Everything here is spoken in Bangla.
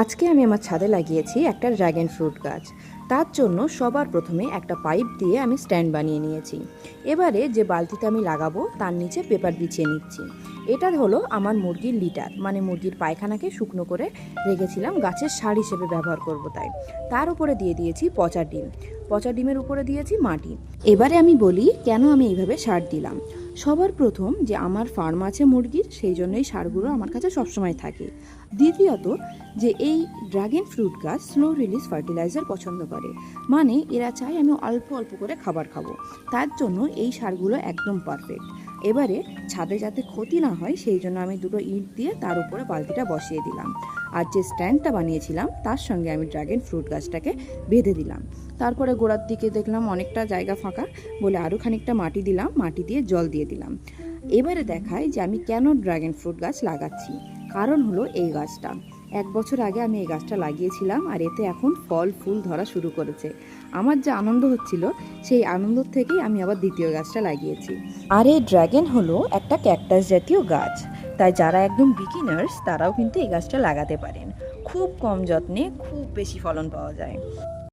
আজকে আমি আমার ছাদে লাগিয়েছি একটা ড্রাগন ফ্রুট গাছ। তার জন্য সবার প্রথমে একটা পাইপ দিয়ে আমি স্ট্যান্ড বানিয়ে নিয়েছি। এবারে যে বালতিতে আমি লাগাবো, তার নিচে পেপার বিছিয়ে নিচ্ছি। এটা হলো আমার মুরগির লিটার মানে মুরগির পায়খানাকে শুকনো করে রেখেছিলাম, গাছের সার হিসেবে ব্যবহার করব তাই। তার উপরে দিয়ে দিয়েছি পচা ডিম। পচা ডিমের উপরে দিয়েছি মাটি। এবারে আমি বলি, কেন আমি এইভাবে সার দিলাম? সবার প্রথম যে আমার ফার্ম আছে মুরগির, সেই জন্যই সারগুলো আমার কাছে সবসময় থাকে। দ্বিতীয়ত যে এই ড্রাগন ফ্রুট গাছ স্লো রিলিজ ফার্টিলাইজার পছন্দ করে। মানে এরা চায় আমি অল্প অল্প করে খাবার খাব। তার জন্য এই সারগুলো একদম পারফেক্ট এবারে ছাদে যাতে ক্ষতি না হয়, সেই জন্য আমি দুটো ইট দিয়ে তার উপরে বালতিটা বসিয়ে দিলাম। আর যে স্ট্যান্ডটা বানিয়েছিলাম, তার সঙ্গে আমি ড্রাগন ফ্রুট গাছটাকে বেঁধে দিলাম। তারপরে গোড়ার দিকে দেখলাম অনেকটা জায়গা ফাঁকা বলে আরও খানিকটা মাটি দিলাম, মাটি দিয়ে জল দিয়ে দিলাম। এবারে দেখায় যে আমি কেন ড্রাগন ফ্রুট গাছ লাগাচ্ছি। কারণ হলো এই গাছটা। এক বছর আগে আমি এই গাছটা লাগিয়েছিলাম আর এতে এখন ফল, ফুল ধরা শুরু করেছে। আমার যে আনন্দ হচ্ছিল, সেই আনন্দ থেকেই আমি আবার দ্বিতীয় গাছটা লাগিয়েছি। আর এই ড্রাগন হলো একটা ক্যাকটাস জাতীয় গাছ। তাই যারা একদম বিগিনার্স তারাও কিন্তু এই গাছটা লাগাতে পারেন। খুব কম যত্নে খুব বেশি ফলন পাওয়া যায়।